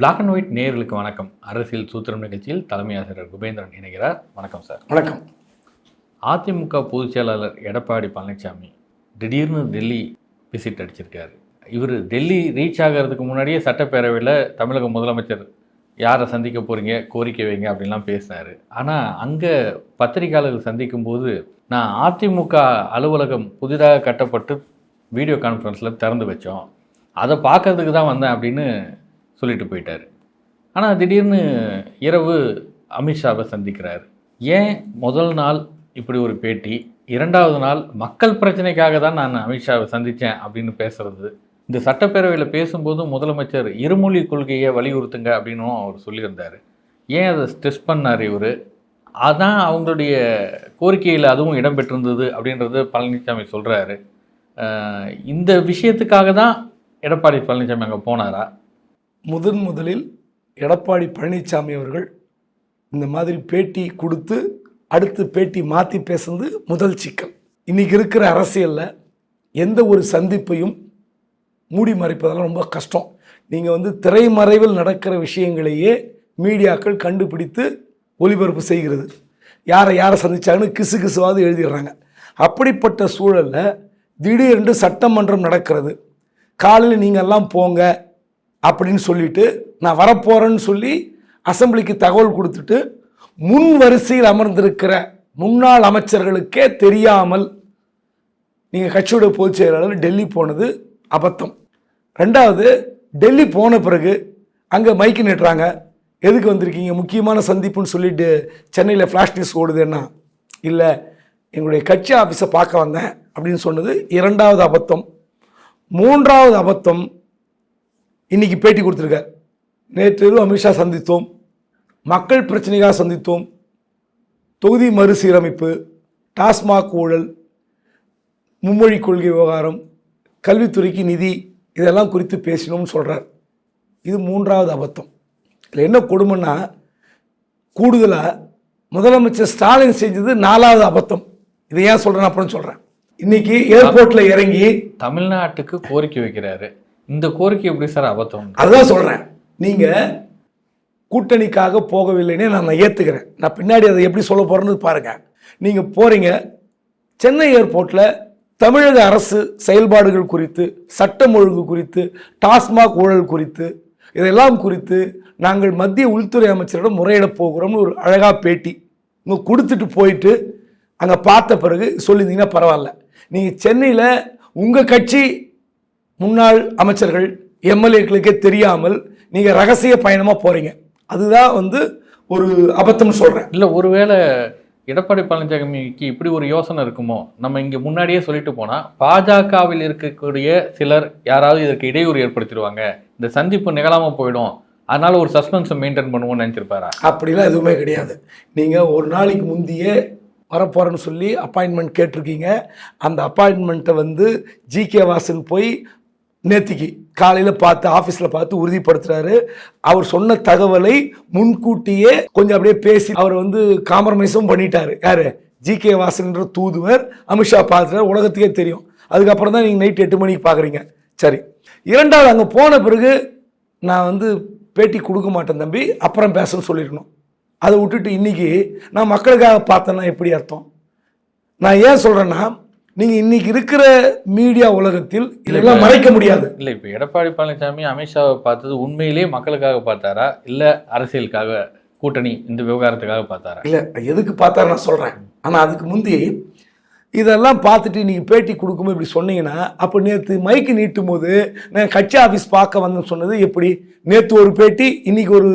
Black and white நேயர்களுக்கு வணக்கம். அரசியல் சூத்திரம் நிகழ்ச்சியில் தலைமை ஆசிரியர் குபேந்திரன் இணைகிறார். வணக்கம் சார். வணக்கம். அதிமுக பொதுச் செயலாளர் எடப்பாடி பழனிசாமி திடீர்னு டெல்லி விசிட் அடிச்சிருக்காரு. இவர் டெல்லி ரீச் ஆகிறதுக்கு முன்னாடியே சட்டப்பேரவையில் தமிழக முதலமைச்சர் யாரை சந்திக்க போகிறீங்க கோரிக்கை வைங்க அப்படின்லாம் பேசினார். ஆனால் அங்கே பத்திரிகையாளர்கள் சந்திக்கும் போது நான் அதிமுக அலுவலகம் புதிதாக கட்டப்பட்டு வீடியோ கான்ஃபரன்ஸில் திறந்து வச்சோம். அதை பார்க்கறதுக்கு தான் வந்தேன் அப்படின்னு சொல்லிட்டு போயிட்டார். ஆனால் திடீர்னு இரவு அமித்ஷாவை சந்திக்கிறார். ஏன் முதல் நாள் இப்படி ஒரு பேட்டி? இரண்டாவது நாள் மக்கள் பிரச்சனைக்காக தான் நான் அமித்ஷாவை சந்தித்தேன் அப்படின்னு பேசுகிறது இந்த சட்டப்பேரவையில் பேசும்போதும் முதலமைச்சர் இருமொழி கொள்கையை வலியுறுத்துங்க அப்படின்னும் அவர் சொல்லியிருந்தார். ஏன் அதை ஸ்ட்ரெஸ் பண்ணார் இவர்? அதான் அவங்களுடைய கோரிக்கையில் அதுவும் இடம்பெற்றிருந்தது அப்படின்றது பழனிசாமி சொல்கிறாரு இந்த விஷயத்துக்காக தான் எடப்பாடி பழனிசாமி அங்கே போனாரா? முதன் முதலில் எடப்பாடி பழனிசாமி அவர்கள் இந்த மாதிரி பேட்டி கொடுத்து அடுத்து பேட்டி மாற்றி பேசுனது முதல் சிக்கல். இன்னைக்கு இருக்கிற அரசியலில் எந்த ஒரு சந்திப்பையும் மூடி மறைப்பதெல்லாம் ரொம்ப கஷ்டம். நீங்கள் வந்து திரைமறைவில் நடக்கிற விஷயங்களையே மீடியாக்கள் கண்டுபிடித்து ஒளிபரப்பு செய்கிறது. யாரை யாரை சந்திச்சாங்கன்னு கிசு கிசுவாவது எழுதிடுறாங்க. அப்படிப்பட்ட சூழலில் திடீரென்று சட்டமன்றம் நடக்கிறது. காலையில் நீங்கள்லாம் போங்க அப்படின்னு சொல்லிட்டு நான் வரப்போகிறேன்னு சொல்லி அசெம்பிளிக்கு தகவல் கொடுத்துட்டு முன் வரிசையில் அமர்ந்திருக்கிற முன்னாள் அமைச்சர்களுக்கே தெரியாமல் நீங்கள் கட்சியோட பொதுச் செயலாளர் டெல்லி போனது அபத்தம். ரெண்டாவது டெல்லி போன பிறகு அங்கே மைக்கு நிட்டுறாங்க எதுக்கு வந்திருக்கீங்க? முக்கியமான சந்திப்புன்னு சொல்லிட்டு சென்னையில் ஃப்ளாஷ் நியூஸ் ஓடுதுன்னா இல்லை எங்களுடைய கட்சி ஆஃபீஸை பார்க்க வந்தேன் அப்படின்னு சொன்னது இரண்டாவது அபத்தம். மூன்றாவது அபத்தம் இன்றைக்கி பேட்டி கொடுத்துருக்கார். நேற்று அமித்ஷா சந்தித்தோம். மக்கள் பிரச்சனைக்காக சந்தித்தோம். தொகுதி மறுசீரமைப்பு டாஸ்மாக் ஊழல் மும்மொழி கொள்கை விவகாரம் கல்வித்துறைக்கு நிதி இதெல்லாம் குறித்து பேசினோம்னு சொல்கிறார் இது மூன்றாவது அபத்தம். இதில் என்ன கொடுமைன்னா கூடுதலாக முதலமைச்சர் ஸ்டாலின் செஞ்சது நாலாவது அபத்தம். இதை ஏன் சொல்கிறேன் அப்புறம் சொல்கிறேன் இன்னைக்கு ஏர்போர்ட்டில் இறங்கி தமிழ்நாட்டுக்கு கோரிக்கை வைக்கிறாரு. இந்த கோரிக்கை எப்படி சார் அபத்தம்? அதுதான் சொல்கிறேன் நீங்கள் கூட்டணிக்காக போகவில்லைன்னு நான் ஏற்றுக்கிறேன் நான் பின்னாடி அதை எப்படி சொல்ல போகிறேன்னு பாருங்கள் நீங்கள் போகிறீங்க சென்னை ஏர்போர்ட்டில் தமிழக அரசு செயல்பாடுகள் குறித்து சட்டம் ஒழுங்கு குறித்து டாஸ்மாக் ஊழல் குறித்து இதெல்லாம் குறித்து நாங்கள் மத்திய உள்துறை அமைச்சரிடம் முறையிடப் போகிறோம்னு ஒரு அழகாக பேட்டி. இங்கே கொடுத்துட்டு போயிட்டு அங்கே பார்த்த பிறகு சொல்லியிருந்தீங்கன்னா பரவாயில்ல. நீங்கள் சென்னையில் உங்கள் கட்சி முன்னாள் அமைச்சர்கள் எம்எல்ஏக்களுக்கே தெரியாமல் நீங்கள் ரகசிய பயணமாக போகிறீங்க அதுதான் வந்து ஒரு அபத்தம்னு சொல்கிறேன் இல்லை ஒருவேளை எடப்பாடி பழனிசாமிக்கு இப்படி ஒரு யோசனை இருக்குமோ? நம்ம இங்கே முன்னாடியே சொல்லிட்டு போனால் பாஜகவில் இருக்கக்கூடிய சிலர் யாராவது இதற்கு இடையூறு ஏற்படுத்திடுவாங்க. இந்த சந்திப்பு நிகழாமல் போயிடும். அதனால ஒரு சஸ்பென்ஸை மெயின்டைன் பண்ணுவோம்னு நினச்சிருப்பாரா? அப்படிலாம் எதுவுமே கிடையாது. நீங்கள் ஒரு நாளைக்கு முந்தையே வரப்போகிறேன்னு சொல்லி அப்பாயின்மெண்ட் கேட்டிருக்கீங்க. அந்த அப்பாயின்மெண்ட்டை வந்து ஜிகே வாசன் போய் நேத்திக்கு காலையில் பார்த்து ஆஃபீஸில் பார்த்து உறுதிப்படுத்துறாரு. அவர் சொன்ன தகவலை முன்கூட்டியே கொஞ்சம் அப்படியே பேசி அவர் வந்து காம்ப்ரமைஸும் பண்ணிட்டாரு. யாரு? ஜி கே வாசன்ற தூதுவர் அமித்ஷா பார்த்துட்டார். உலகத்துக்கே தெரியும். அதுக்கப்புறம் தான் நீங்கள் நைட் எட்டு மணிக்கு பார்க்குறீங்க. சரி. இரண்டாவது அங்கே போன பிறகு நான் வந்து பேட்டி கொடுக்க மாட்டேன் தம்பி. அப்புறம் பேசணும்னு சொல்லியிருக்கணும். அதை விட்டுட்டு இன்னைக்கு நான் மக்களுக்காக பார்த்தேன்னா எப்படி அர்த்தம்? நான் ஏன் சொல்கிறேன்னா நீங்கள் இன்னைக்கு இருக்கிற மீடியா உலகத்தில் இதெல்லாம் மறைக்க முடியாது. இல்லை இப்போ எடப்பாடி பழனிசாமி அமித்ஷாவை பார்த்தது உண்மையிலேயே மக்களுக்காக பார்த்தாரா? இல்லை அரசியலுக்காக கூட்டணி இந்த விவகாரத்துக்காக பார்த்தாரா? இல்லை எதுக்கு பார்த்தாரு நான் சொல்கிறேன் ஆனால் அதுக்கு முந்தி இதெல்லாம் பார்த்துட்டு நீங்கள் பேட்டி கொடுக்கும்போது இப்படி சொன்னீங்கன்னா அப்போ நேற்று மைக்கு நீட்டும் போது நான் கட்சி ஆஃபீஸ் பார்க்க வந்தேன்னு சொன்னது எப்படி? நேற்று ஒரு பேட்டி இன்னைக்கு ஒரு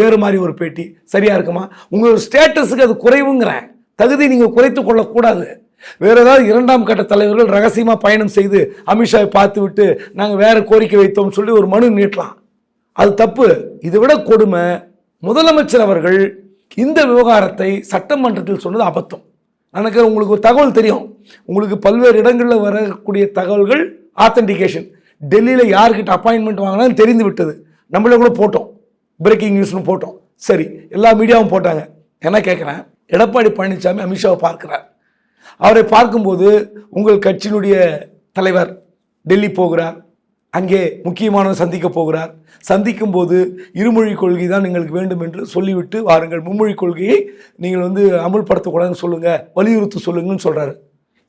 வேறு மாதிரி ஒரு பேட்டி. சரியா இருக்குமா? உங்களோட ஸ்டேட்டஸுக்கு அது குறைவுங்கிறேன். தகுதி நீங்கள் குறைத்து கொள்ளக்கூடாது. வேற ஏதாவது இரண்டாம் கட்ட தலைவர்கள் ரகசியமாக பயணம் செய்து அமித்ஷாவை பார்த்து விட்டு நாங்கள் வேற கோரிக்கை வைத்தோம்னு சொல்லி ஒரு மனு நீட்டலாம். அது தப்பு. இதை விட கொடுமை முதலமைச்சர் அவர்கள் இந்த விவகாரத்தை சட்டமன்றத்தில் சொன்னது அபத்தம். எனக்கு உங்களுக்கு ஒரு தகவல் தெரியும். உங்களுக்கு பல்வேறு இடங்களில் வரக்கூடிய தகவல்கள் ஆத்தென்டிகேஷன் டெல்லியில் யார்கிட்ட அப்பாயின்மெண்ட் வாங்கினாலும் தெரிந்து விட்டது. நம்மளே கூட போட்டோம். பிரேக்கிங் நியூஸ்னு போட்டோம். சரி எல்லா மீடியாவும் போட்டாங்க. என்ன கேட்குறேன் எடப்பாடி பழனிசாமி அமித்ஷாவை பார்க்குறேன் அவரை பார்க்கும்போது உங்கள் கட்சியினுடைய தலைவர் டெல்லி போகிறார். அங்கே முக்கியமானவர் சந்திக்க போகிறார். சந்திக்கும் போது இருமொழி கொள்கை தான் எங்களுக்கு வேண்டும் என்று சொல்லிவிட்டு வாருங்கள். மும்மொழி கொள்கையை நீங்கள் வந்து அமுல்படுத்தக்கூடாதுன்னு சொல்லுங்க. வலியுறுத்த சொல்லுங்கன்னு சொல்றாரு.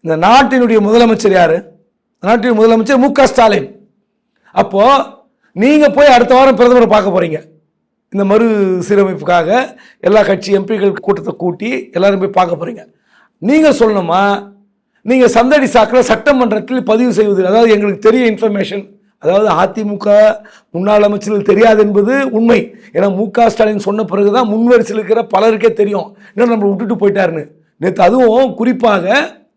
இந்த நாட்டினுடைய முதலமைச்சர் யாரு? நாட்டின் முதலமைச்சர் மு க ஸ்டாலின். அப்போ நீங்க போய் அடுத்த வாரம் பிரதமரை பார்க்க போறீங்க. இந்த மறு சீரமைப்புக்காக எல்லா கட்சி எம்பிக்கள் கூட்டத்தை கூட்டி எல்லாரும் போய் பார்க்க போறீங்க. நீங்கள் சொல்லணுமா? நீங்கள் சந்தடி சாக்கில் சட்டமன்றத்தில் பதிவு செய்வது அதாவது எங்களுக்கு தெரிய இன்ஃபர்மேஷன் அதாவது அதிமுக முன்னாள் அமைச்சர்கள் தெரியாது என்பது உண்மை. ஏன்னா மு க ஸ்டாலின் சொன்ன பிறகுதான் முன்வரிசையில் இருக்கிற பலருக்கே தெரியும். இன்னும் நம்ம விட்டுட்டு போயிட்டாருன்னு. நேற்று அதுவும் குறிப்பாக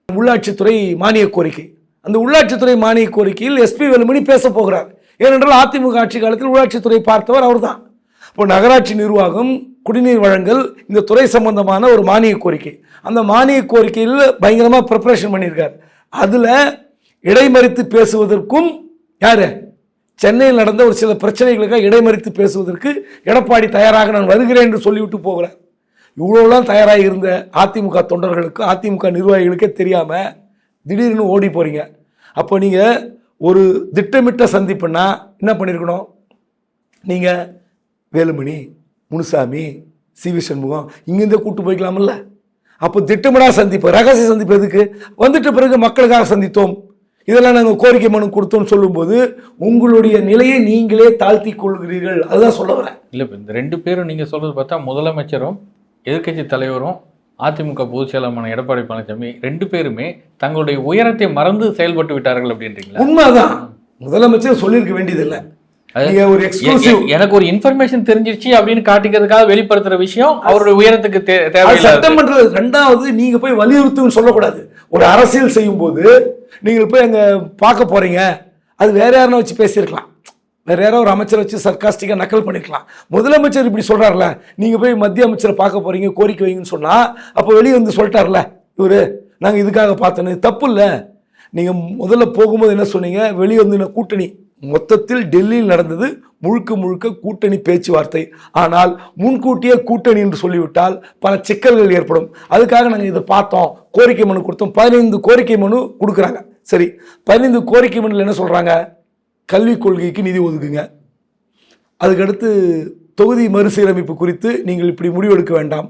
உள்ளாட்சித்துறை மானிய கோரிக்கை. அந்த உள்ளாட்சித்துறை மானிய கோரிக்கையில் எஸ்பி வேலுமணி பேச போகிறார். ஏனென்றால் அதிமுக ஆட்சி காலத்தில் உள்ளாட்சித்துறை பார்த்தவர் அவர்தான். இப்போ நகராட்சி நிர்வாகம் குடிநீர் வழங்கல் இந்த துறை சம்பந்தமான ஒரு மானிய கோரிக்கை. அந்த மானிய கோரிக்கையில் பயங்கரமாக ப்ரிப்பரேஷன் பண்ணியிருக்கார். அதில் இடைமறித்து பேசுவதற்கும் யார்? சென்னையில் நடந்த ஒரு சில பிரச்சனைகளுக்காக இடைமறித்து பேசுவதற்கு எடப்பாடி தயாராக நான் வருகிறேன் என்று சொல்லிவிட்டு போகிறார். இவ்வளோலாம் தயாராக இருந்த அதிமுக தொண்டர்களுக்கு அதிமுக நிர்வாகிகளுக்கே தெரியாமல் திடீர்னு ஓடி போகிறீங்க அப்போ நீங்கள் ஒரு திட்டமிட்ட சந்திப்புன்னா என்ன பண்ணியிருக்கணும் நீங்கள் வேலுமணி முனுசாமி சி வி சண்முகம் இங்கேருந்தே கூட்டு போய்க்கலாம்ல அப்போ திட்டமிடா சந்திப்பு ரகசிய சந்திப்பு எதுக்கு? வந்துட்ட பிறகு மக்களுக்காக சந்தித்தோம். இதெல்லாம் நாங்கள் கோரிக்கை மனு கொடுத்தோம்னு சொல்லும்போது உங்களுடைய நிலையை நீங்களே தாழ்த்தி கொள்கிறீர்கள். அதுதான் சொல்ல வரேன். இல்லை இப்போ இந்த ரெண்டு பேரும் நீங்கள் சொல்றது பார்த்தா முதலமைச்சரும் எதிர்க்கட்சி தலைவரும் அதிமுக பொதுச் செயலாளரான எடப்பாடி பழனிசாமி ரெண்டு பேருமே தங்களுடைய உயரத்தை மறந்து செயல்பட்டு விட்டார்கள் அப்படின்றீங்களா? உண்மைதான். முதலமைச்சர் சொல்லியிருக்க வேண்டியதில்லை. எனக்கு ஒரு இன்ஃபர்மேஷன் தெரிஞ்சிருச்சு அப்படின்னு காட்டிக்கிறதுக்காக வெளிப்படுத்துற விஷயம் அவருடைய உயரத்துக்கு தே- அது தேவையில்லாத சட்டமன்ற ரெண்டாவது நீங்க போய் வலியுறுத்துன்னு சொல்லக்கூடாது. ஒரு அரசியல் செய்யும் போது நீங்கள் போய் அங்க பார்க்க போறீங்க. அது வேற யாருன்னா வச்சு பேசியிருக்கலாம். வேற யாரோ ஒரு அமைச்சரை வச்சு சர்க்காஸ்டிக்கா நக்கல் பண்ணிருக்கலாம். முதலமைச்சர் இப்படி சொல்றாருல நீங்க போய் மத்திய அமைச்சரை பார்க்க போறீங்க கோரிக்கை வைங்கன்னு சொன்னா அப்போ வெளியே வந்து சொல்லிட்டார்ல இவரு நாங்க இதுக்காக பார்த்தோன்னு. தப்பு இல்ல. நீங்க முதல்ல போகும்போது என்ன சொன்னீங்க? வெளியே வந்து கூட்டணி மொத்தத்தில் டெல்லியில் நடந்தது முழுக்க முழுக்க கூட்டணி பேச்சுவார்த்தை. ஆனால் முன்கூட்டியே கூட்டணி என்று சொல்லிவிட்டால் பல சிக்கல்கள் ஏற்படும். அதுக்காக நாங்கள் இதை பார்த்தோம். கோரிக்கை மனு கொடுத்தோம். பதினைந்து கோரிக்கை மனு கொடுக்குறாங்க. சரி பதினைந்து கோரிக்கை மனுவில் என்ன சொல்கிறாங்க கல்விக் கொள்கைக்கு நிதி ஒதுக்குங்க. அதுக்கடுத்து தொகுதி மறுசீரமைப்பு குறித்து நீங்கள் இப்படி முடிவெடுக்க வேண்டாம்.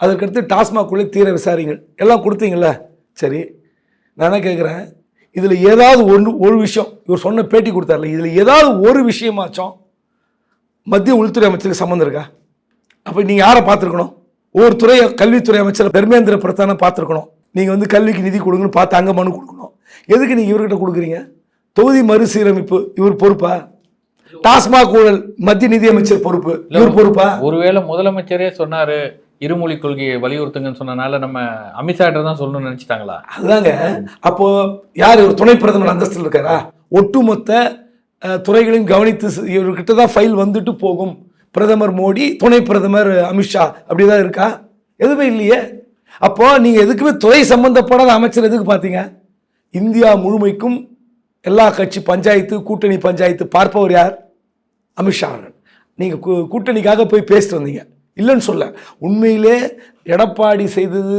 அதற்கடுத்து டாஸ்மாக் உள்ளே தீர விசாரிங்கள். எல்லாம் கொடுத்தீங்கல்ல? சரி நான் என்ன கேட்குறேன் இதில் ஏதாவது ஒன்று ஒரு விஷயம் இவர் சொன்ன பேட்டி கொடுத்தார்ல இதில் ஏதாவது ஒரு விஷயமாச்சும் மத்திய உள்துறை அமைச்சருக்கு சம்மந்தம் இருக்கா? அப்போ நீங்கள் யாரை பார்த்துருக்கணும்? ஒவ்வொரு துறை கல்வித்துறை அமைச்சர் தர்மேந்திர பிரதான பார்த்துருக்கணும். நீங்கள் வந்து கல்விக்கு நிதி கொடுங்கன்னு பார்த்து அங்கே மனு கொடுக்கணும். எதுக்கு நீங்கள் இவர்கிட்ட கொடுக்குறீங்க? தொகுதி மறுசீரமைப்பு இவர் பொறுப்பா? டாஸ்மாக் ஊழல் மத்திய நிதி அமைச்சர் பொறுப்பு இவர் பொறுப்பா? ஒருவேளை முதலமைச்சரே சொன்னாரு இருமொழி கொள்கையை வலியுறுத்துங்கன்னு சொன்னனால நம்ம அமித்ஷாட்ட தான் சொல்லணும்னு நினைச்சிட்டாங்களா? அதுதாங்க. அப்போ யார்? ஒரு துணை பிரதமர் அந்தஸ்தில் இருக்காரா? ஒட்டுமொத்த துறைகளையும் கவனித்து இவர்கிட்ட தான் ஃபைல் வந்துட்டு போகும். பிரதமர் மோடி துணை பிரதமர் அமித்ஷா அப்படி தான் இருக்கா? எதுவுமே இல்லையே. அப்போ நீங்கள் எதுக்குமே துறை சம்பந்தப்படாத அமைச்சர் எதுக்கு பார்த்தீங்க? இந்தியா முழுமைக்கும் எல்லா கட்சி பஞ்சாயத்து கூட்டணி பஞ்சாயத்து பார்ப்பவர் யார்? அமித்ஷா அவர்கள். நீங்கள் கூ- கூட்டணிக்காக போய் பேசிட்டு வந்தீங்க. இல்லைன்னு சொல்ல. உண்மையிலே எடப்பாடி செய்தது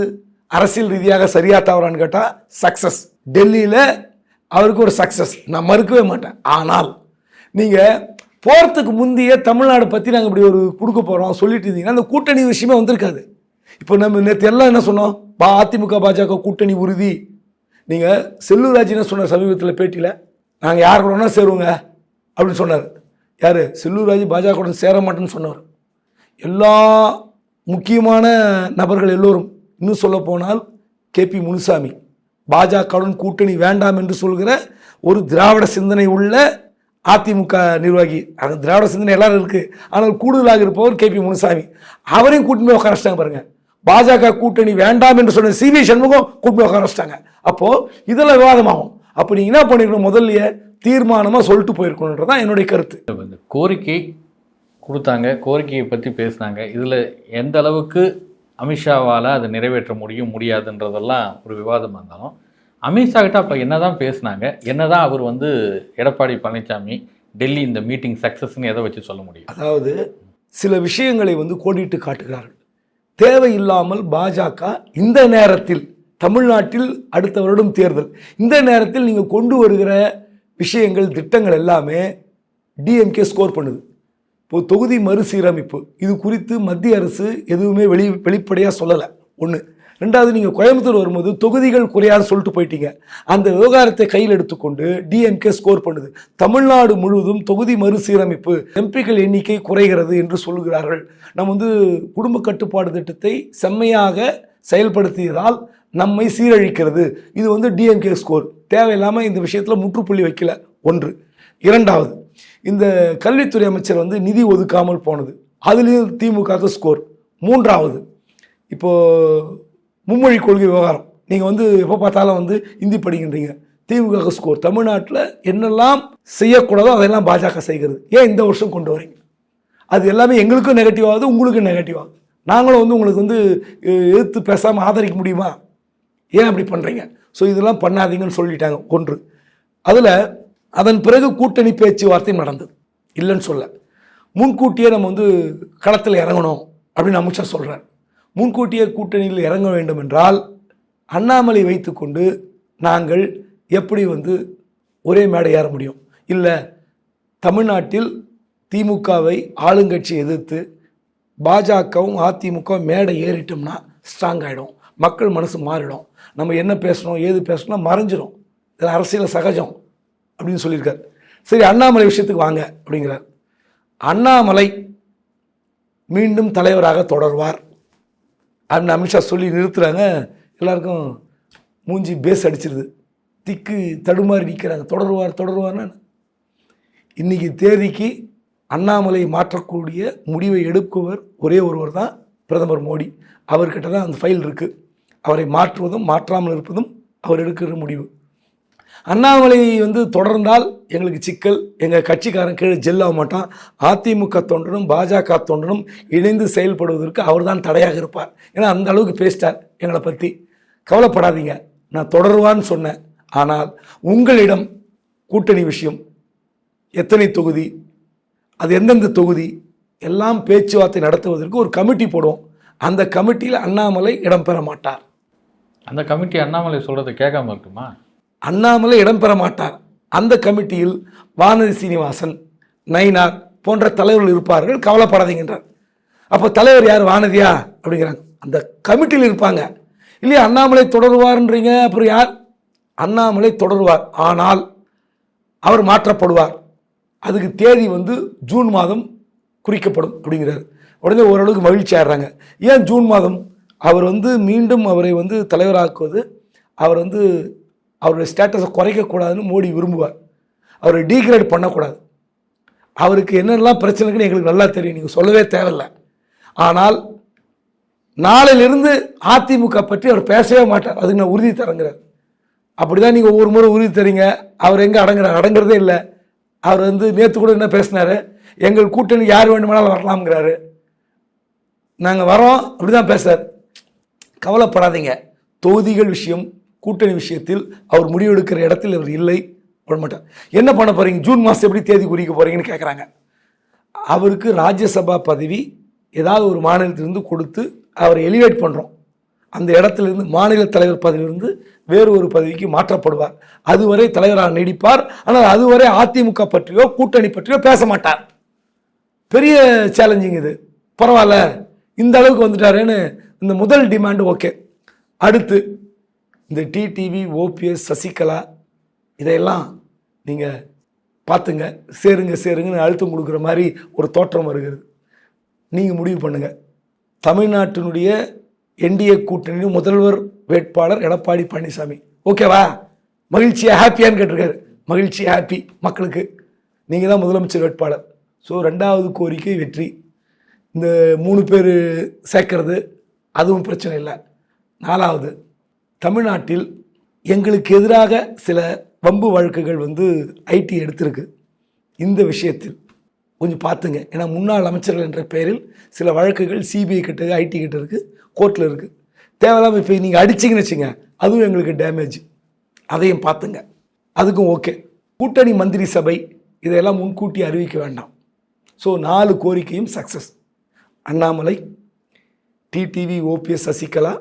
அரசியல் ரீதியாக சரியா தவறான்னு கேட்டால் சக்ஸஸ் டெல்லியில் அவருக்கு ஒரு சக்ஸஸ் நான் மறுக்கவே மாட்டேன். ஆனால் நீங்கள் போகிறதுக்கு முந்தைய தமிழ்நாடு பற்றி நாங்கள் இப்படி ஒரு கொடுக்க போகிறோம் சொல்லிட்டு இருந்தீங்கன்னா அந்த கூட்டணி விஷயமே வந்திருக்காது. இப்போ நம்ம நேற்று எல்லாம் என்ன சொன்னோம்? பா அதிமுக பாஜக கூட்டணி உறுதி. நீங்கள் செல்லூராஜ் என்ன சொன்னார் சமீபத்தில் பேட்டியில்? நாங்கள் யார் கூடனா சேருவோங்க? அப்படின்னு சொன்னார். யார்? செல்லூராஜ் பாஜக கூட சேர மாட்டேன்னு சொன்னார். எல்லா முக்கியமான நபர்கள் எல்லோரும் இன்னும் சொல்ல போனால் கேபி முனுசாமி. பாஜகவுடன் கூட்டணி வேண்டாம் என்று சொல்கிற ஒரு திராவிட சிந்தனை உள்ள அதிமுக நிர்வாகி. அந்த திராவிட சிந்தனை எல்லாரும் இருக்குது ஆனால் கூடுதலாக இருப்பவர் கேபி முனுசாமி. அவரையும் கூட்டணி உட்கார வச்சிட்டாங்க பாருங்க. பாஜக கூட்டணி வேண்டாம் என்று சொன்ன சிவி சண்முகம் கூட்டணி உட்கார வச்சிட்டாங்க. அப்போது இதெல்லாம் விவாதமாகும். அப்போ நீங்கள் என்ன பண்ணிருக்கணும்? முதல்ல தீர்மானமாக சொல்லிட்டு போயிருக்கணுன்றதான் என்னுடைய கருத்து. இந்த கோரிக்கை கொடுத்தாங்க கோரிக்கையை பற்றி பேசினாங்க. இதில் எந்த அளவுக்கு அமித்ஷாவால் அதை நிறைவேற்ற முடியும் முடியாதுன்றதெல்லாம் ஒரு விவாதமாக இருந்தாலும் அமித்ஷா கிட்ட அப்போ என்னதான் பேசினாங்க என்னதான் அவர் வந்து எடப்பாடி பழனிசாமி டெல்லி இந்த மீட்டிங் சக்ஸஸ்ன்னு எதை வச்சு சொல்ல முடியும்? அதாவது சில விஷயங்களை வந்து கோடிட்டு காட்டுகிறார்கள். தேவையில்லாமல் பாஜக இந்த நேரத்தில் தமிழ்நாட்டில் அடுத்த வருடம் தேர்தல் இந்த நேரத்தில் நீங்கள் கொண்டு வருகிற விஷயங்கள் திட்டங்கள் எல்லாமே டிஎம்கே ஸ்கோர் பண்ணுது. இப்போ தொகுதி மறுசீரமைப்பு. இது குறித்து மத்திய அரசு எதுவுமே வெளி வெளிப்படையாக சொல்லலை. ஒன்று ரெண்டாவது நீங்கள் கோயம்புத்தூர் வரும்போது தொகுதிகள் குறையான்னு சொல்லிட்டு போயிட்டீங்க. அந்த விவகாரத்தை கையில் எடுத்துக்கொண்டு டிஎம்கே ஸ்கோர் பண்ணுது. தமிழ்நாடு முழுவதும் தொகுதி மறுசீரமைப்பு எம்பிக்கள் எண்ணிக்கை குறைகிறது என்று சொல்கிறார்கள். நம்ம வந்து குடும்ப கட்டுப்பாடு திட்டத்தை செம்மையாக செயல்படுத்தியதால் நம்மை சீரழிக்கிறது. இது வந்து டிஎம்கே ஸ்கோர் தேவையில்லாமல் இந்த விஷயத்தில் முற்றுப்புள்ளி வைக்கல. ஒன்று. இரண்டாவது இந்த கல்வித்துறை அமைச்சர் வந்து நிதி ஒதுக்காமல் போனது. அதுலேயும் திமுக ஸ்கோர் மூன்றாவது இப்போது மும்மொழி கொள்கை விவகாரம். நீங்கள் வந்து எப்போ பார்த்தாலும் வந்து ஹிந்தி படிக்கின்றீங்க. திமுக ஸ்கோர் தமிழ்நாட்டில் என்னெல்லாம் செய்யக்கூடாதோ அதெல்லாம் பாஜக செய்கிறது. ஏன் இந்த வருஷம் கொண்டு வரீங்க? அது எல்லாமே எங்களுக்கும் நெகட்டிவ் ஆகுது உங்களுக்கும் நெகட்டிவ் ஆகுது. நாங்களும் வந்து உங்களுக்கு வந்து எடுத்து எதிர்த்து பேசாமல் ஆதரிக்க முடியுமா? ஏன் அப்படி பண்ணுறீங்க ஸோ இதெல்லாம் பண்ணாதீங்கன்னு சொல்லிட்டாங்க ஒன்று அதில் அதன் பிறகு கூட்டணி பேச்சுவார்த்தை நடந்தது. இல்லைன்னு சொல்ல. முன்கூட்டியே நம்ம வந்து களத்தில் இறங்கணும் அப்படின்னு அமித்ஷா சொல்கிறார் முன்கூட்டியே கூட்டணியில் இறங்க வேண்டும் என்றால் அண்ணாமலை வைத்துக்கொண்டு நாங்கள் எப்படி வந்து ஒரே மேடை ஏற முடியும்? இல்லை தமிழ்நாட்டில் திமுகவை ஆளுங்கட்சி எதிர்த்து பாஜகவும் அதிமுகவும் மேடை ஏறிட்டோம்னா ஸ்ட்ராங் ஆகிடும் மக்கள் மனசு மாறிடும். நம்ம என்ன பேசணும் ஏது பேசணும் மறைஞ்சிடும் இதில் அரசியல் சகஜம். அப்படின்னு சொல்லியிருக்கார். சரி அண்ணாமலை விஷயத்துக்கு வாங்க அப்படிங்கிறார். அண்ணாமலை மீண்டும் தலைவராக தொடர்வார் அப்படின்னு அமித்ஷா சொல்லி நிறுத்துகிறாங்க எல்லாருக்கும் மூஞ்சி பேஸ் அடிச்சிருது. திக்கு தடுமாறி நிற்கிறாங்க தொடருவார் தொடருவார்னு. இன்றைக்கி தேதிக்கு அண்ணாமலை மாற்றக்கூடிய முடிவை எடுப்பவர் ஒரே ஒருவர் தான் பிரதமர் மோடி. அவர்கிட்ட தான் அந்த ஃபைல் இருக்குது அவரை மாற்றுவதும் மாற்றாமல் இருப்பதும் அவர் எடுக்கிற முடிவு. அண்ணாமலை வந்து தொடர்ந்தால் எங்களுக்கு சிக்கல். எங்கள் கட்சிக்காரன் கீழே ஜெல்லாக மாட்டான். அதிமுக தொண்டனும் பாஜக தொண்டனும் இணைந்து செயல்படுவதற்கு அவர்தான் தடையாக இருப்பார். ஏன்னா அந்த அளவுக்கு பேசிட்டார் எங்களை பற்றி கவலைப்படாதீங்க. நான் தொடருவான்னு சொன்னேன். ஆனால் உங்களிடம் கூட்டணி விஷயம் எத்தனை தொகுதி அது எந்தெந்த தொகுதி எல்லாம் பேச்சுவார்த்தை நடத்துவதற்கு ஒரு கமிட்டி போடுவோம். அந்த கமிட்டியில் அண்ணாமலை இடம்பெற மாட்டார். அந்த கமிட்டி அண்ணாமலை சொல்கிறத கேட்காம இருக்குமா? அண்ணாமலை இடம்பெற மாட்டார் அந்த கமிட்டியில் வானதி சீனிவாசன் நயினார் போன்ற தலைவர்கள் இருப்பார்கள் கவலைப்படாதீங்கன்றார். அப்போ தலைவர் யார்? வானதியா? அப்படிங்கிறாங்க. அந்த கமிட்டியில் இருப்பாங்க. இல்லையா அண்ணாமலை தொடருவார்ன்றீங்க அப்புறம் யார்? அண்ணாமலை தொடருவார். ஆனால் அவர் மாற்றப்படுவார். அதுக்கு தேதி வந்து ஜூன் மாதம் குறிக்கப்படும் அப்படிங்கிறார். உடனே ஓரளவுக்கு மகிழ்ச்சி ஆடுறாங்க ஏன் ஜூன் மாதம்? அவர் வந்து மீண்டும் அவரை வந்து தலைவராக்குவது அவர் வந்து அவருடைய ஸ்டேட்டஸை குறைக்கக்கூடாதுன்னு மோடி விரும்புவார். அவரை டீக்ரேட் பண்ணக்கூடாது. அவருக்கு என்னெல்லாம் பிரச்சனைக்குன்னு எங்களுக்கு நல்லா தெரியும். நீங்கள் சொல்லவே தேவையில்லை. ஆனால் நாளிலிருந்து அதிமுக பற்றி அவர் பேசவே மாட்டார். அதுக்கு நான் உறுதி தரங்கிறார். அப்படிதான் நீங்கள் ஒவ்வொரு முறை உறுதி தரீங்க. அவர் எங்கே அடங்குறார்? அடங்குறதே இல்லை. அவர் வந்து நேற்று கூட என்ன பேசினார்? எங்கள் கூட்டணி யார் வேண்டுமானாலும் வரலாம்ங்கிறாரு. நாங்கள் வரோம் அப்படி தான் பேசுகிறார் கவலைப்படாதீங்க. தொகுதிகள் விஷயம் கூட்டணி விஷயத்தில் அவர் முடிவெடுக்கிற இடத்தில் அவர் இல்லை. பண்ண மாட்டார். என்ன பண்ண போகிறீங்க ஜூன் மாதம் எப்படி தேதி குறிக்க போகிறீங்கன்னு கேட்குறாங்க அவருக்கு ராஜ்யசபா பதவி ஏதாவது ஒரு மாநிலத்திலிருந்து கொடுத்து அவரை எலிவேட் பண்ணுறோம் அந்த இடத்துலேருந்து மாநில தலைவர் பதவியிலிருந்து வேறு ஒரு பதவிக்கு மாற்றப்படுவார். அதுவரை தலைவராக நீடிப்பார். ஆனால் அதுவரை அதிமுக பற்றியோ கூட்டணி பற்றியோ பேச மாட்டார். பெரிய சேலஞ்சிங் இது. பரவாயில்ல. இந்த அளவுக்கு வந்துட்டாருன்னு இந்த முதல் டிமாண்டு ஓகே. அடுத்து இந்த டிடிவி ஓபிஎஸ் சசிகலா இதையெல்லாம் நீங்கள் பார்த்துங்க சேருங்க சேருங்கன்னு அழுத்தம் கொடுக்குற மாதிரி ஒரு தோற்றம் வருகிறது. நீங்கள் முடிவு பண்ணுங்கள் தமிழ்நாட்டினுடைய என்டிஏ கூட்டணி முதல்வர் வேட்பாளர் எடப்பாடி பழனிசாமி. ஓகேவா? மகிழ்ச்சியாக ஹாப்பியான்னு கேட்டிருக்காரு. மகிழ்ச்சி ஹாப்பி மக்களுக்கு. நீங்கள் தான் முதலமைச்சர் வேட்பாளர். ஸோ ரெண்டாவது கோரிக்கை வெற்றி. இந்த மூணு பேர் சேர்க்கறது அதுவும் பிரச்சனை இல்லை. நாலாவது தமிழ்நாட்டில் எங்களுக்கு எதிராக சில வம்பு வழக்குகள் வந்து ஐடி எடுத்திருக்கு. இந்த விஷயத்தில் கொஞ்சம் பார்த்துங்க. ஏன்னா முன்னாள் அமைச்சர்கள் என்ற பெயரில் சில வழக்குகள் சிபிஐ கிட்ட ஐடி கிட்ட இருக்குது கோர்ட்டில் இருக்குது தேவையில்லாமல் இப்போ நீங்கள் அடிச்சிங்கன்னு வச்சுங்க அதுவும் எங்களுக்கு டேமேஜ் அதையும் பார்த்துங்க. அதுக்கும் ஓகே கூட்டணி மந்திரி சபை இதையெல்லாம் முன்கூட்டி அறிவிக்க வேண்டாம். ஸோ நாலு கோரிக்கையும் success Annamalai TTV OPS Sasikala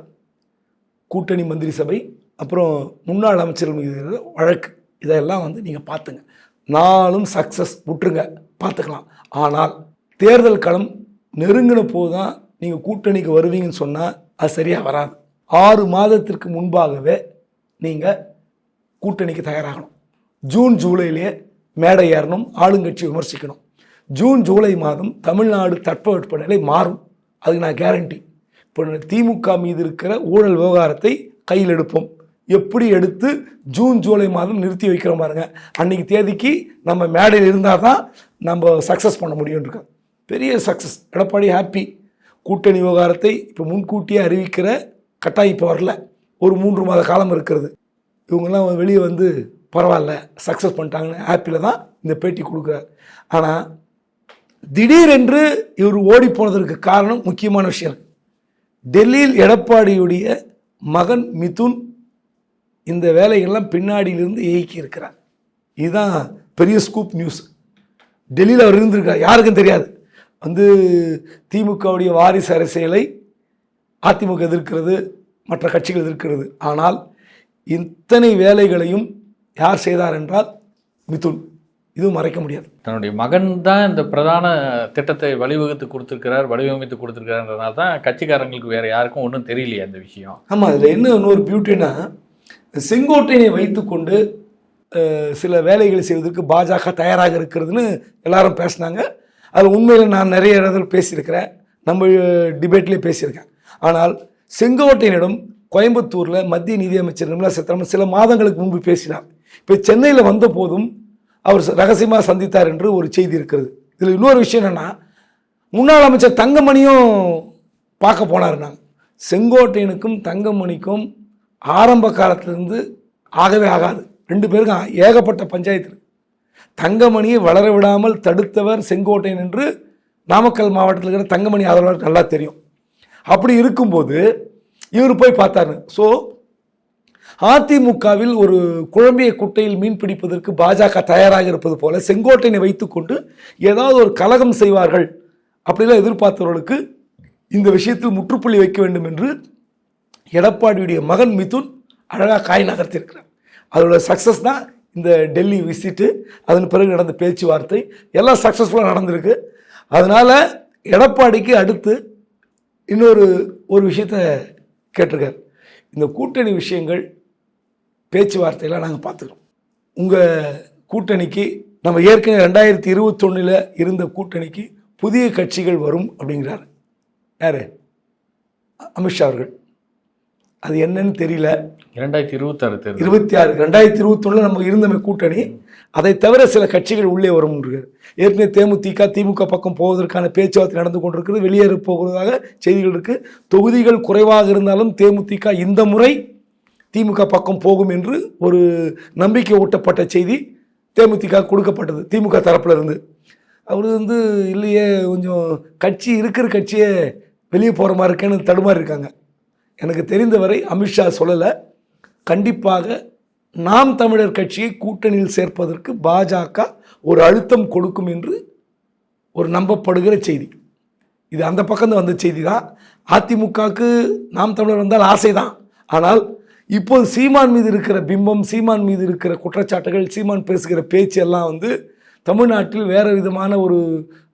கூட்டணி மந்திரி சபை அப்புறம் முன்னாள் அமைச்சர்கள் மீது வழக்கு. இதெல்லாம் வந்து நீங்கள் பார்த்துங்க. நாளும் சக்ஸஸ் விட்டுருங்க. பார்த்துக்கலாம். ஆனால் தேர்தல் களம் நெருங்கின போது தான் நீங்கள் கூட்டணிக்கு வருவீங்கன்னு சொன்னால் அது சரியாக வராது. ஆறு மாதத்திற்கு முன்பாகவே நீங்கள் கூட்டணிக்கு தயாராகணும். ஜூன் ஜூலையிலேயே மேடை ஏறணும் ஆளுங்கட்சி விமர்சிக்கணும். ஜூன் ஜூலை மாதம் தமிழ்நாடு தட்பவெப்பநிலை மாறும். அதுக்கு நான் கேரண்டி இப்போ திமுக மீது இருக்கிற ஊழல் விவகாரத்தை கையில் எடுப்போம். எப்படி எடுத்து ஜூன் ஜூலை மாதம் நிறுத்தி வைக்கிற பாருங்க. அன்னைக்கு தேதிக்கு நம்ம மேடையில் இருந்தால் தான் நம்ம சக்ஸஸ் பண்ண முடியும் பெரிய சக்ஸஸ் எடப்பாடி ஹாப்பி கூட்டணி விவகாரத்தை இப்போ முன்கூட்டியே அறிவிக்கிற கட்டாயம் இப்போ வரல. ஒரு மூன்று மாத காலம் இருக்கிறது. இவங்கெல்லாம் வெளியே வந்து பரவாயில்ல சக்ஸஸ் பண்ணிட்டாங்கன்னு ஹாப்பியில் தான் இந்த பேட்டி கொடுக்குறாரு. ஆனால் திடீரென்று இவர் ஓடி போனதற்கு காரணம் முக்கியமான விஷயம் இருக்குது டெல்லியில் எடப்பாடியுடைய மகன் மிதுன் இந்த வேலைகள்லாம் பின்னாடியிலிருந்து இயக்கி இருக்கிறார். இதுதான் பெரிய ஸ்கூப் நியூஸ் டெல்லியில் அவர் இருந்திருக்கார். யாருக்கும் தெரியாது. வந்து திமுகவுடைய வாரிசு அரசியலை அதிமுக எதிர்க்கிறது மற்ற கட்சிகள் எதிர்க்கிறது. ஆனால் இத்தனை வேலைகளையும் யார் செய்தார் என்றால் மிதுன். இதுவும் மறைக்க முடியாது. தன்னுடைய மகன் தான் இந்த பிரதான திட்டத்தை வழிவகுத்து கொடுத்துருக்கிறார் வடிவமைத்து கொடுத்துருக்கிறான்றதுனால தான் கட்சிக்காரங்களுக்கு வேற யாருக்கும் ஒன்றும் தெரியலையே அந்த விஷயம். ஆமாம் அதில் என்ன இன்னொரு பியூட்டினா செங்கோட்டையனை வைத்துக்கொண்டு சில வேலைகளை செய்வதற்கு பாஜக தயாராக இருக்கிறதுன்னு எல்லாரும் பேசினாங்க. அது உண்மையில் நான் நிறைய இடத்துல பேசியிருக்கிறேன். நம்ம டிபேட்லேயே பேசியிருக்கேன். ஆனால் செங்கோட்டையனிடம் கோயம்புத்தூரில் மத்திய நிதியமைச்சர் நிர்மலா சீதாராமன் சில மாதங்களுக்கு முன்பு பேசினார். இப்போ சென்னையில் வந்த போதும் அவர் ரகசியமாக சந்தித்தார் என்று ஒரு செய்தி இருக்கிறது. இதில் இன்னொரு விஷயம் என்னென்னா முன்னாள் அமைச்சர் தங்கமணியும் பார்க்க போனார் நாங்கள் செங்கோட்டையனுக்கும் தங்கமணிக்கும் ஆரம்ப காலத்திலிருந்து ஆகவே ஆகாது. ரெண்டு பேருக்கும் ஏகப்பட்ட பஞ்சாயத்து தங்கமணியை வளர விடாமல் தடுத்தவர் செங்கோட்டையன் என்று நாமக்கல் மாவட்டத்தில் இருக்கிற தங்கமணி ஆதரவாளர் நல்லா தெரியும். அப்படி இருக்கும்போது இவர் போய் பார்த்தாரு. ஸோ அதிமுகவில் ஒரு குழம்பிய குட்டையில் மீன் பிடிப்பதற்கு பாஜக தயாராக இருப்பது போல செங்கோட்டையினை வைத்துக்கொண்டு ஏதாவது ஒரு கலகம் செய்வார்கள் அப்படிலாம் எதிர்பார்த்தவர்களுக்கு இந்த விஷயத்தில் முற்றுப்புள்ளி வைக்க வேண்டும் என்று எடப்பாடியுடைய மகன் மிதுன் அழகாக காய் நகர்த்தியிருக்கிறார். அதோட சக்ஸஸ் தான் இந்த டெல்லி விசிட்டு அதன் பிறகு நடந்த பேச்சுவார்த்தை எல்லாம் சக்ஸஸ்ஃபுல்லாக நடந்திருக்கு. அதனால் எடப்பாடிக்கு அடுத்து இன்னொரு ஒரு விஷயத்த கேட்டிருக்கார். இந்த கூட்டணி விஷயங்கள் பேச்சுவார்த்தையெல்லாம் நாங்கள் பார்த்துக்கிறோம். உங்கள் கூட்டணிக்கு நம்ம ஏற்கனவே ரெண்டாயிரத்தி இருபத்தொன்னில் இருந்த கூட்டணிக்கு புதிய கட்சிகள் வரும் அப்படிங்கிறார். யார்? அமித்ஷா அவர்கள். அது என்னன்னு தெரியல. இரண்டாயிரத்தி இருபத்தாறு இருபத்தி ஆறு ரெண்டாயிரத்தி இருபத்தொன்னில் நம்ம இருந்தமே கூட்டணி. அதை தவிர சில கட்சிகள் உள்ளே வரும் ஏற்கனவே தேமுதிக திமுக பக்கம் போவதற்கான பேச்சுவார்த்தை நடந்து கொண்டிருக்கிறது. வெளியேற போகிறதாக செய்திகள் இருக்கு தொகுதிகள் குறைவாக இருந்தாலும் தேமுதிக இந்த முறை திமுக பக்கம் போகும் என்று ஒரு நம்பிக்கை ஊட்டப்பட்ட செய்தி தேமுதிக கொடுக்கப்பட்டது திமுக தரப்பில் இருந்து அவர் வந்து இல்லையே கொஞ்சம் கட்சி இருக்கிற கட்சியே வெளியே போகிற மாதிரி இருக்கேன்னு தடுமாறி இருக்காங்க. எனக்கு தெரிந்தவரை அமித்ஷா சொல்லலை. கண்டிப்பாக நாம் தமிழர் கட்சியை கூட்டணியில் சேர்ப்பதற்கு பாஜக ஒரு அழுத்தம் கொடுக்கும் என்று ஒரு நம்பப்படுகிற செய்தி. இது அந்த பக்கம் வந்த செய்தி தான் அதிமுகவுக்கு நாம் தமிழர் வந்தால் ஆசை தான் ஆனால் இப்போது சீமான் மீது இருக்கிற பிம்பம் சீமான் மீது இருக்கிற குற்றச்சாட்டுகள் சீமான் பேசுகிற பேச்சு எல்லாம் வந்து தமிழ்நாட்டில் வேறு விதமான ஒரு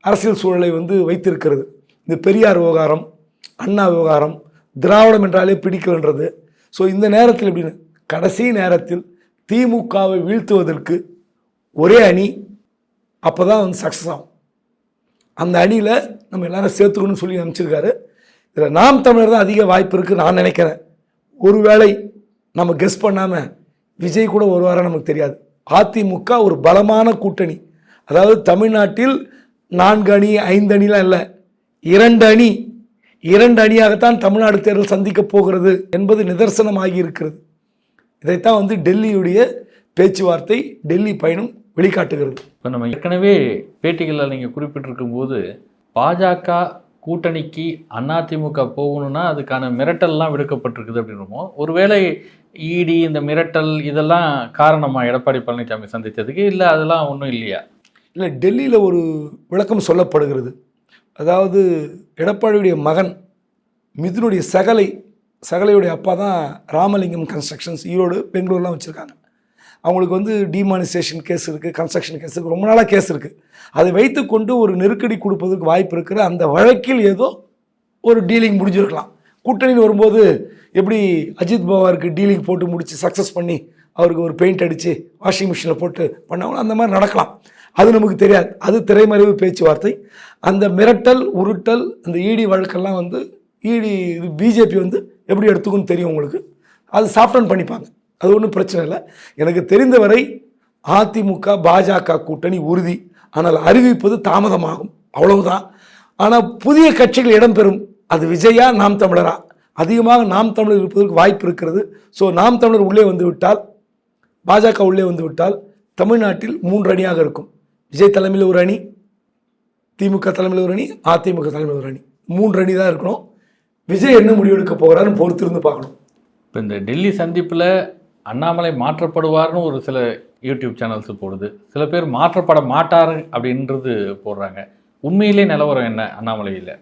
அரசியல் சூழலை வந்து வைத்திருக்கிறது. இந்த பெரியார் விவகாரம் அண்ணா விவகாரம் திராவிடம் என்றாலே பிடிக்கலன்றது. ஸோ இந்த நேரத்தில் எப்படின்னு கடைசி நேரத்தில் திமுகவை வீழ்த்துவதற்கு ஒரே அணி அப்போ தான் வந்து சக்ஸஸ் ஆகும். அந்த அணியில் நம்ம எல்லாரும் சேர்த்துக்கணும்னு சொல்லி அனுப்பிச்சிருக்காரு. இதில் நாம் தமிழர் தான் அதிக வாய்ப்பு இருக்குது நான் நினைக்கிறேன். ஒருவேளை நம்ம கெஸ் பண்ணாமல் விஜய் கூட வருவாரா நமக்கு தெரியாது. அதிமுக ஒரு பலமான கூட்டணி. அதாவது தமிழ்நாட்டில் நான்கு அணி ஐந்து அணிலாம் இல்லை. இரண்டு அணி. இரண்டு அணியாகத்தான் தமிழ்நாடு தேர்தல் சந்திக்கப் போகிறது என்பது நிதர்சனமாகி இருக்கிறது. இதைத்தான் வந்து டெல்லியுடைய பேச்சுவார்த்தை டெல்லி பயணம் வெளிக்காட்டுகிறது. இப்போ நம்ம ஏற்கனவே பேட்டிகளில் நீங்கள் குறிப்பிட்டிருக்கும் போது பாஜக கூட்டணிக்கு அதிமுக போகணும்னா அதுக்கான மிரட்டல்லாம் விடுக்கப்பட்டிருக்குது அப்படின்றமோ ஒருவேளை இடி இந்த மிரட்டல் இதெல்லாம் காரணமா எடப்பாடி பழனிசாமி சந்தித்ததுக்கு இல்லை அதெல்லாம் ஒன்றும் இல்லையா? இல்லை டெல்லியில் ஒரு விளக்கம் சொல்லப்படுகிறது. அதாவது எடப்பாடியுடைய மகன் மிதுனுடைய சகலை சகலையுடைய அப்பா தான் ராமலிங்கம் கன்ஸ்ட்ரக்ஷன்ஸ் ஈரோடு பெங்களூர்லாம் வச்சுருக்காங்க. அவங்களுக்கு வந்து டிமானிசேஷன் கேஸ் இருக்குது கன்ஸ்ட்ரக்ஷன் கேஸ் இருக்குது ரொம்ப நாளாக கேஸ் இருக்குது அதை வைத்துக்கொண்டு ஒரு நெருக்கடி கொடுப்பதற்கு வாய்ப்பு இருக்கிற அந்த வழக்கில் ஏதோ ஒரு டீலிங் முடிஞ்சிருக்கலாம். கூட்டணியில் வரும்போது எப்படி அஜித் பவாருக்கு டீலிங் போட்டு முடித்து சக்ஸஸ் பண்ணி அவருக்கு ஒரு பெயிண்ட் அடித்து வாஷிங் மிஷினில் போட்டு பண்ணாங்களோ அந்த மாதிரி நடக்கலாம். அது நமக்கு தெரியாது. அது திரைமறைவு பேச்சுவார்த்தை. அந்த மிரட்டல் உருட்டல் அந்த இடி வழக்கெல்லாம் வந்து இடி இது பிஜேபி வந்து எப்படி எடுத்துக்குன்னு தெரியும் உங்களுக்கு. அது சாஃப்டன் பண்ணிப்பாங்க. அது ஒன்றும் பிரச்சனை இல்லை. எனக்கு தெரிந்தவரை அதிமுக பாஜக கூட்டணி உறுதி. ஆனால் அறிவிப்பது தாமதமாகும். அவ்வளவுதான். ஆனால் புதிய கட்சிகள் இடம்பெறும் அது விஜயா நாம் தமிழரா? அதிகமாக நாம் தமிழர் இருப்பதற்கு வாய்ப்பு இருக்கிறது. ஸோ நாம் தமிழர் உள்ளே வந்து விட்டால் பாஜக உள்ளே வந்து விட்டால் தமிழ்நாட்டில் மூன்று அணியாக இருக்கும். விஜய் தலைமையில் ஒரு அணி திமுக தலைமையில் ஒரு அணி அதிமுக தலைமையில் ஒரு அணி. மூன்று அணி தான் இருக்கணும். விஜய் என்ன முடிவெடுக்க போகிறாருன்னு பொறுத்திருந்து பார்க்கணும். இப்போ இந்த டெல்லி சந்திப்பில் அண்ணாமலை மாற்றப்படுவார்னு ஒரு சில யூடியூப் சேனல்ஸ் போடுது. சில பேர் மாற்றப்பட மாட்டார் அப்படின்றது போடுறாங்க. உண்மையிலே நிலவரம் என்ன அண்ணாமலையில்?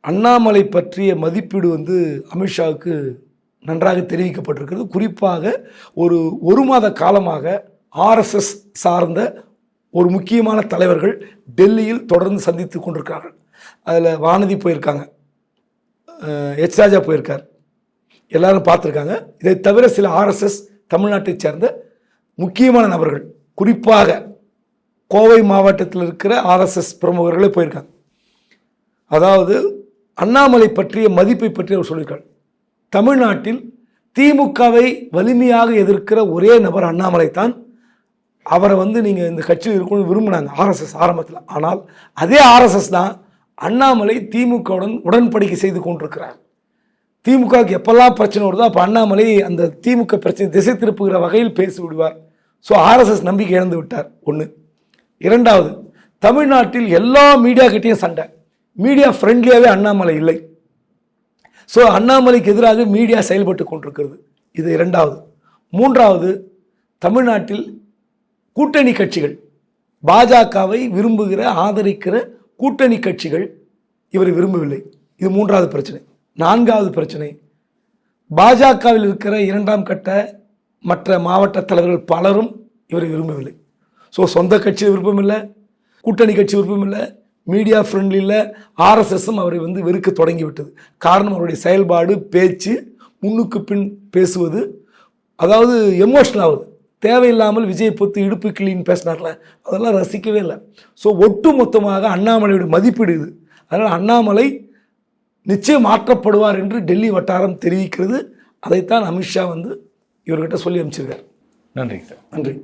அண்ணாமலை பற்றிய மதிப்பீடு வந்து அமித்ஷாவுக்கு நன்றாக தெரிவிக்கப்பட்டிருக்கிறது. குறிப்பாக ஒரு ஒரு மாத காலமாக ஆர்எஸ்எஸ் சார்ந்த ஒரு முக்கியமான தலைவர்கள் டெல்லியில் தொடர்ந்து சந்தித்து கொண்டிருக்கிறார்கள். அதில் வானதி போயிருக்காங்க. எச் ராஜா போயிருக்கார். எல்லாரும் பார்த்துருக்காங்க. இதை தவிர சில ஆர்எஸ்எஸ் தமிழ்நாட்டைச் சேர்ந்த முக்கியமான நபர்கள் குறிப்பாக கோவை மாவட்டத்தில் இருக்கிற ஆர்எஸ்எஸ் பிரமுகர்களே போயிருக்காங்க. அதாவது அண்ணாமலை பற்றிய மதிப்பை பற்றி அவர் சொல்லியிருக்கார். தமிழ்நாட்டில் திமுகவை வலிமையாக எதிர்க்கிற ஒரே நபர் அண்ணாமலை தான். அவரை வந்து நீங்கள் இந்த கட்சியில் இருக்கணும்னு விரும்பினாங்க ஆர்எஸ்எஸ் ஆரம்பத்தில். ஆனால் அதே ஆர்எஸ்எஸ் தான் அண்ணாமலை திமுகவுடன் உடன்படிக்கை செய்து கொண்டிருக்கிறார். திமுகவுக்கு எப்பெல்லாம் பிரச்சனை வருதோ அப்போ அண்ணாமலை அந்த திமுக பிரச்சனை திசை திருப்புகிற வகையில் பேசி விடுவார் ஸோ ஆர்எஸ்எஸ் நம்பிக்கை இழந்து விட்டார். ஒன்று இரண்டாவது தமிழ்நாட்டில் எல்லா மீடியாக்கிட்டேயும் சண்டை. மீடியா ஃப்ரெண்ட்லியாகவே அண்ணாமலை இல்லை. ஸோ அண்ணாமலைக்கு எதிராக மீடியா செயல்பட்டு கொண்டிருக்கிறது. இது இரண்டாவது. மூன்றாவது தமிழ்நாட்டில் கூட்டணி கட்சிகள் பாஜகவை விரும்புகிற ஆதரிக்கிற கூட்டணி கட்சிகள் இவர் விரும்பவில்லை. இது மூன்றாவது பிரச்சனை. நான்காவது பிரச்சனை. பாஜகவில் இருக்கிற இரண்டாம் கட்ட மற்ற மாவட்ட தலைவர்கள் பலரும் இவரை விரும்பவில்லை. ஸோ சொந்த கட்சி விருப்பம் இல்லை கூட்டணி கட்சி விருப்பம் இல்லை மீடியா ஃப்ரெண்ட்லியில் ஆர்எஸ்எஸும் அவரை வந்து வெறுக்க தொடங்கி விட்டது காரணம் அவருடைய செயல்பாடு பேச்சு முன்னுக்கு பின் பேசுவது. அதாவது எமோஷனல் ஆகுது தேவையில்லாமல் விஜய் பொத்து இடுப்பு கிளின்னு பேசினார்ல அதெல்லாம் ரசிக்கவே இல்லை. ஸோ ஒட்டு மொத்தமாக அண்ணாமலையோட மதிப்பீடு இது. அதனால் அண்ணாமலை நிச்சயம் மாற்றப்படுவார் என்று டெல்லி வட்டாரம் தெரிவிக்கிறது. அதைத்தான் அமித்ஷா வந்து இவர்கிட்ட சொல்லி அனுப்பிச்சிருக்கார். நன்றிங்க சார். நன்றி.